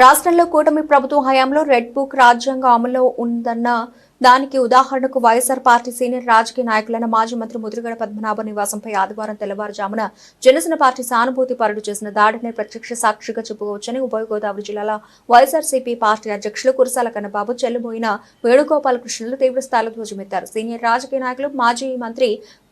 రాష్ట్రంలో కూటమి ప్రభుత్వం హయాంలో రెడ్ బుక్ రాజ్యాంగ అమల్లో ఉందన్న దానికి ఉదాహరణకు వైఎస్ఆర్ పార్టీ సీనియర్ రాజకీయ నాయకులైన మాజీ మంత్రి ముద్రగడ పద్మనాభ నివాసంపై ఆదివారం తెల్లవారుజామున జనసేన పార్టీ సానుభూతి పరుడు చేసిన దాడిని ప్రత్యక్ష సాక్షిగా చెప్పుకోవచ్చని ఉభయ గోదావరి జిల్లాల వైఎస్ఆర్సీపీ పార్టీ అధ్యక్షులు కురసాల కన్నబాబు చెల్లుబోయిన వేణుగోపాలకృష్ణులు తీవ్రస్థాయిలో ధ్వజమెత్తారు. సీనియర్ రాజకీయ నాయకులు మాజీ మంత్రి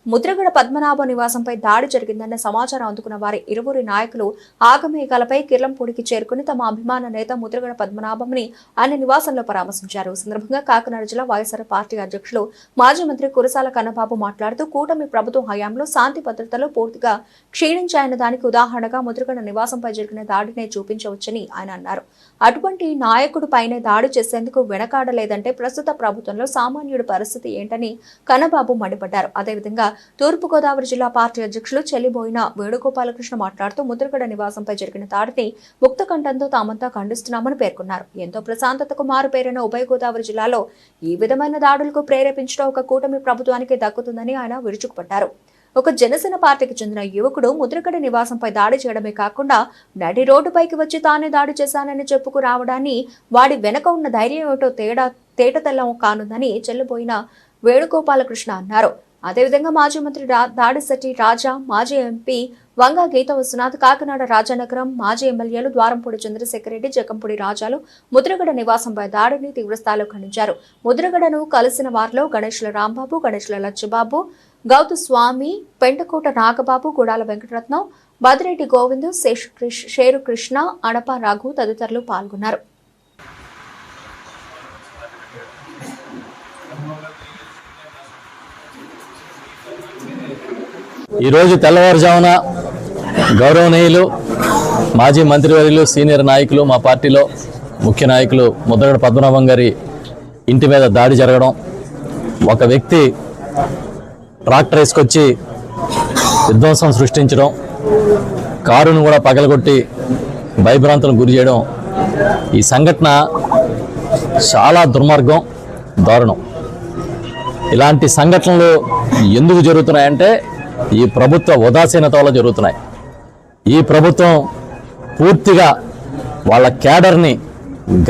ముద్రగడ పద్మనాభ నివాసంపై దాడి జరిగిందన్న సమాచారం అందుకున్న వారి ఇరువురి నాయకులు ఆగమేఘాలపై కిర్లంపూడికి చేరుకుని తమ అభిమాన నేత ముద్రగడ పద్మనాభంని ఆయన నివాసంలో పరామర్శించారు. సందర్భంగా కాకినాడ జిల్లా వైఎస్ఆర్ పార్టీ అధ్యక్షులు మాజీ మంత్రి కురసాల కన్నబాబు మాట్లాడుతూ కూటమి ప్రభుత్వం హయాంలో శాంతి భద్రతలు పూర్తిగా క్షీణించాయన్న దానికి ఉదాహరణగా ముద్రగడ నివాసంపై జరిగిన దాడినే చూపించవచ్చని ఆయన అన్నారు. అటువంటి నాయకుడు పైనే దాడి చేసేందుకు వెనకాడలేదంటే ప్రస్తుత ప్రభుత్వంలో సామాన్యుడి పరిస్థితి ఏంటని కన్నబాబు మండిపడ్డారు. అదేవిధంగా తూర్పుగోదావరి జిల్లా పార్టీ అధ్యక్షులు చెల్లిబోయిన వేణుగోపాలకృష్ణ మాట్లాడుతూ ముద్రగడ నివాసంపై జరిగిన దాడిని ముక్త కంఠంతో తామంతా ఖండిస్తున్నామని పేర్కొన్నారు. ఎంతో ప్రశాంతతకు మారుపేరైన ఉభయ గోదావరి జిల్లాలో ఈ విధమైన దాడులకు ప్రేరేపించడం ఒక కూటమి ప్రభుత్వానికి దక్కుతుందని ఆయన విరుచుకుపడ్డారు. ఒక జనసేన పార్టీకి చెందిన యువకుడు ముద్రగడ నివాసంపై దాడి చేయడమే కాకుండా నడి రోడ్డుపైకి వచ్చి తానే దాడి చేశానని చెప్పుకు రావడాన్ని వాడి వెనక ఉన్న ధైర్యం ఏమిటో తేడా తేటతెల్లం కానుందని చెల్లిపోయిన వేణుగోపాలకృష్ణ అన్నారు. అదేవిధంగా మాజీ మంత్రి రా- దాడిశెట్టి రాజా మాజీ ఎంపీ వంగా గీత విశ్వనాథ్ కాకినాడ రాజానగరం మాజీ ఎమ్మెల్యేలు ద్వారంపూడి చంద్రశేఖర్ రెడ్డి జకంపూడి రాజాలు ముద్రగడ నివాసంపై దాడిని తీవ్రస్థాయిలో ఖండించారు. ముద్రగడను కలిసిన వారిలో గణేష్ల రాంబాబు గణేష్ల లచ్చబాబు గౌతు స్వామి పెంటకోట నాగబాబు గుడాల వెంకటరత్నం బదిరెడ్డి గోవింద్ శేషు క్రిష్ షేరు కృష్ణ అడప రఘు తదితరులు పాల్గొన్నారు. ఈరోజు తెల్లవారుజామున గౌరవనీయులు మాజీ మంత్రివర్యులు సీనియర్ నాయకులు మా పార్టీలో ముఖ్య నాయకులు ముద్రగడ పద్మనాభం గారి ఇంటి మీద దాడి జరగడం ఒక వ్యక్తి ట్రాక్టర్ వేసుకొచ్చి విధ్వంసం సృష్టించడం కారును కూడా పగలగొట్టి భయభ్రాంతులకు గురి చేయడం ఈ సంఘటన చాలా దుర్మార్గం దారుణం. ఇలాంటి సంఘటనలు ఎందుకు జరుగుతున్నాయంటే ఈ ప్రభుత్వ ఉదాసీనత వల్ల జరుగుతున్నాయి. ఈ ప్రభుత్వం పూర్తిగా వాళ్ళ క్యాడర్ని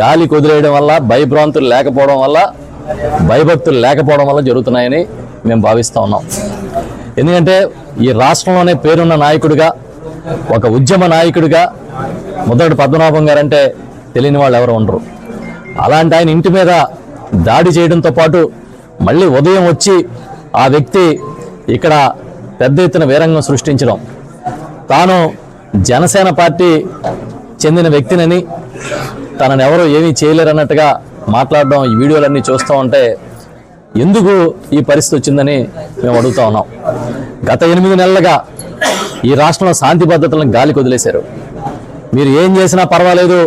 గాలి కుదిరేయడం వల్ల భయభ్రాంతులు లేకపోవడం వల్ల భయభక్తులు లేకపోవడం వల్ల జరుగుతున్నాయని మేము భావిస్తూ ఉన్నాం. ఎందుకంటే ఈ రాష్ట్రంలోనే పేరున్న నాయకుడిగా ఒక ఉద్యమ నాయకుడిగా మొదటి పద్మనాభం గారంటే తెలియని వాళ్ళు ఎవరు ఉండరు. అలాంటి ఆయన ఇంటి మీద దాడి చేయడంతో పాటు మళ్ళీ ఉదయం వచ్చి ఆ వ్యక్తి ఇక్కడ పెద్ద ఎత్తున వీరంగం సృష్టించడం. తాను జనసేన పార్టీ చెందిన వ్యక్తినని తనను ఎవరు ఏమీ చేయలేరన్నట్టుగా మాట్లాడడం ఈ వీడియోలన్నీ చూస్తూ ఉంటే ఎందుకు ఈ పరిస్థితి వచ్చిందని మేము అడుగుతా ఉన్నాం. గత ఎనిమిది నెలలుగా ఈ రాష్ట్రంలో శాంతి భద్రతలను గాలికి వదిలేశారు మీరు ఏం చేసినా పర్వాలేదు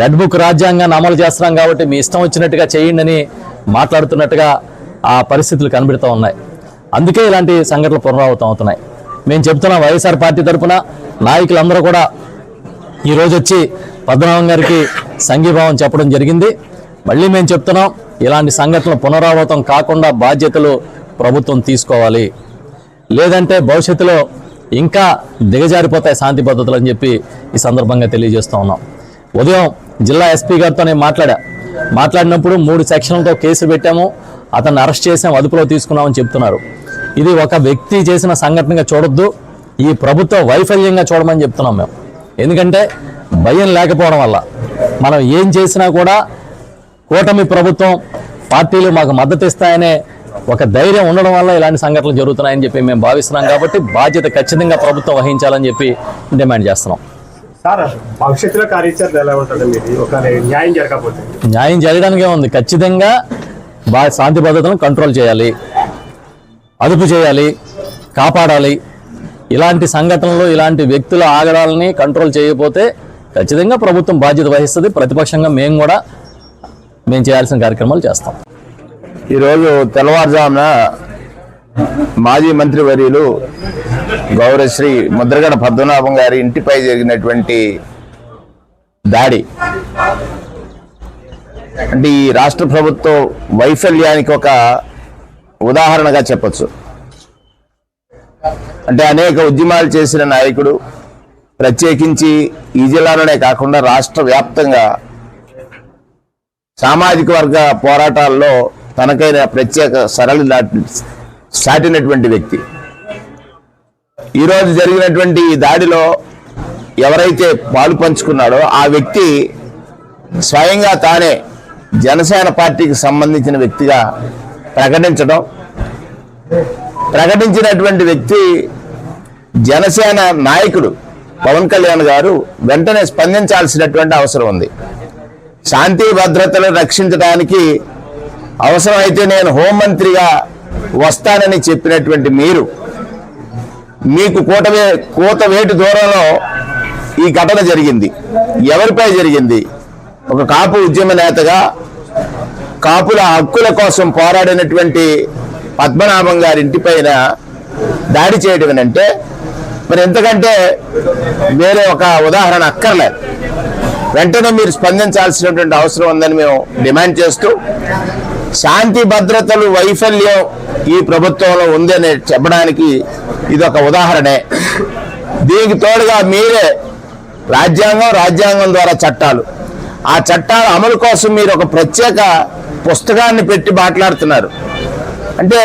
రెడ్ బుక్ రాజ్యాంగాన్ని అమలు చేస్తున్నాం కాబట్టి మీ ఇష్టం వచ్చినట్టుగా చేయండి అని మాట్లాడుతున్నట్టుగా ఆ పరిస్థితులు కనబడుతూ ఉన్నాయి. అందుకే ఇలాంటి సంఘటనలు పునరావృతం అవుతున్నాయి. మేము చెప్తున్నాం వైఎస్ఆర్ పార్టీ తరఫున నాయకులందరూ కూడా ఈ వచ్చి పద్మనాభం గారికి సంఘీభావం చెప్పడం జరిగింది. మళ్ళీ మేము చెప్తున్నాం ఇలాంటి సంఘటనలు పునరావృతం కాకుండా బాధ్యతలు ప్రభుత్వం తీసుకోవాలి. లేదంటే భవిష్యత్తులో ఇంకా దిగజారిపోతాయి శాంతి భద్రతలు అని చెప్పి ఈ సందర్భంగా తెలియజేస్తూ ఉన్నాం. ఉదయం జిల్లా ఎస్పీ గారితో నేను మాట్లాడా. మాట్లాడినప్పుడు మూడు సెక్షన్లతో కేసు పెట్టాము. అతన్ని అరెస్ట్ చేసాం అదుపులో తీసుకున్నామని చెప్తున్నారు. ఇది ఒక వ్యక్తి చేసిన సంఘటనగా చూడొద్దు. ఈ ప్రభుత్వ వైఫల్యంగా చూడమని చెప్తున్నాం మేము. ఎందుకంటే భయం లేకపోవడం వల్ల మనం ఏం చేసినా కూడా కూటమి ప్రభుత్వం పార్టీలు మాకు మద్దతు ఇస్తాయనే ఒక ధైర్యం ఉండడం వల్ల ఇలాంటి సంఘటనలు జరుగుతున్నాయని చెప్పి మేము భావిస్తున్నాం కాబట్టి బాధ్యత ఖచ్చితంగా ప్రభుత్వం వహించాలని చెప్పి డిమాండ్ చేస్తున్నాం. న్యాయం జరగకపోతే? న్యాయం జరగడానికే ఉంది. ఖచ్చితంగా శాంతి భద్రతలను కంట్రోల్ చేయాలి. అదుపు చేయాలి కాపాడాలి. ఇలాంటి సంఘటనలు ఇలాంటి వ్యక్తుల ఆగడాలని కంట్రోల్ చేయకపోతే ఖచ్చితంగా ప్రభుత్వం బాధ్యత వహిస్తుంది. ప్రతిపక్షంగా మేము కూడా మేము చేయాల్సిన కార్యక్రమాలు చేస్తాం. ఈరోజు తెల్లవారుజామున మాజీ మంత్రి వర్యులు గౌరవశ్రీ ముద్రగడ పద్మనాభం గారి ఇంటిపై జరిగినటువంటి దాడి. అంటే ఈ రాష్ట్ర ప్రభుత్వ వైఫల్యానికి ఒక ఉదాహరణగా చెప్పొచ్చు. అంటే అనేక ఉద్యమాలు చేసిన నాయకుడు ప్రత్యేకించి ఈ జిల్లాలోనే కాకుండా రాష్ట్ర వ్యాప్తంగా సామాజిక వర్గ పోరాటాల్లో తనకైన ప్రత్యేక సరళి దాటి సాటినటువంటి వ్యక్తి. ఈరోజు జరిగినటువంటి ఈ దాడిలో ఎవరైతే పాలు పంచుకున్నాడో ఆ వ్యక్తి స్వయంగా తానే జనసేన పార్టీకి సంబంధించిన వ్యక్తిగా ప్రకటించడం. ప్రకటించినటువంటి వ్యక్తి జనసేన నాయకుడు పవన్ కళ్యాణ్ గారు వెంటనే స్పందించాల్సినటువంటి అవసరం ఉంది. శాంతి భద్రతలు రక్షించడానికి అవసరమైతే నేను హోంమంత్రిగా వస్తానని చెప్పినటువంటి మీరు మీకు కూటవే కూత వేటు దూరంలో ఈ ఘటన జరిగింది. ఎవరిపై జరిగింది? ఒక కాపు ఉద్యమ నేతగా కాపుల హక్కుల కోసం పోరాడినటువంటి పద్మనాభం గారి ఇంటిపైన దాడి చేయడం అంటే మరి ఎంతకంటే వేరే ఒక ఉదాహరణ అక్కర్లేదు. వెంటనే మీరు స్పందించాల్సినటువంటి అవసరం ఉందని మేము డిమాండ్ చేస్తూ శాంతి భద్రతలు వైఫల్యం ఈ ప్రభుత్వంలో ఉందని చెప్పడానికి ఇది ఒక ఉదాహరణే. దీనికి తోడుగా మీరే రాజ్యాంగం రాజ్యాంగం ద్వారా చట్టాలు. ఆ చట్టాల అమలు కోసం మీరు ఒక ప్రత్యేక పుస్తకాన్ని పెట్టి మాట్లాడుతున్నారు. అంటే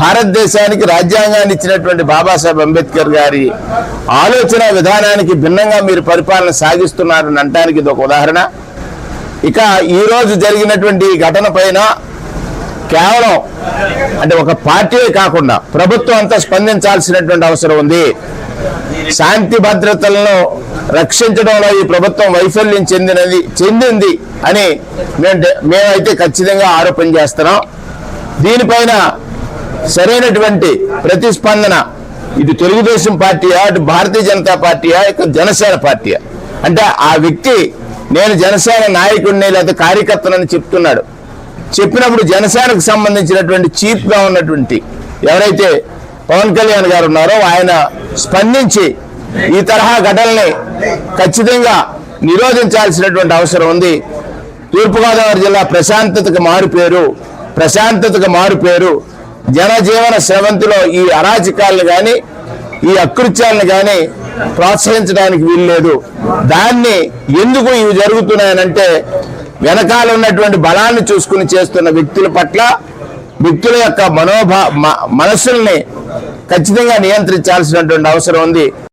భారతదేశానికి రాజ్యాంగాన్ని ఇచ్చినటువంటి బాబాసాహెబ్ అంబేద్కర్ గారి ఆలోచన విధానానికి భిన్నంగా మీరు పరిపాలన సాగిస్తున్నారని అనడానికి ఇది ఒక ఉదాహరణ. ఇక ఈరోజు జరిగినటువంటి ఘటన పైన కేవలం అంటే ఒక పార్టీ కాకుండా ప్రభుత్వం అంతా స్పందించాల్సినటువంటి అవసరం ఉంది. శాంతి భద్రతలను రక్షించడంలో ఈ ప్రభుత్వం వైఫల్యం చెందినది చెందింది అని మేము మేమైతే ఖచ్చితంగా ఆరోపణ చేస్తున్నాం. దీనిపైన సరైనటువంటి ప్రతిస్పందన ఇది తెలుగుదేశం పార్టీయా అటు భారతీయ జనతా పార్టీయా ఇక జనసేన పార్టీయా? అంటే ఆ వ్యక్తి నేను జనసేన నాయకుడిని లేదా కార్యకర్తనని చెప్తున్నాడు. చెప్పినప్పుడు జనసేనకు సంబంధించినటువంటి చీఫ్గా ఉన్నటువంటి ఎవరైతే పవన్ కళ్యాణ్ గారు ఉన్నారో ఆయన స్పందించి ఈ తరహా ఘటనల్ని ఖచ్చితంగా నిరోధించాల్సినటువంటి అవసరం ఉంది. తూర్పుగోదావరి జిల్లా ప్రశాంతతకు మారుపేరు ప్రశాంతతకు మారుపేరు జనజీవన స్రవంతిలో ఈ అరాచకాలను కానీ ఈ అకృత్యాలను కానీ ప్రోత్సహించడానికి వీల్లేదు. దాన్ని ఎందుకు ఇవి జరుగుతున్నాయనంటే వెనకాల ఉన్నటువంటి బలాన్ని చూసుకుని చేస్తున్న వ్యక్తుల పట్ల వ్యక్తుల యొక్క మనోభా మ- మనస్సుల్ని ఖచ్చితంగా నియంత్రించాల్సినటువంటి అవసరం ఉంది.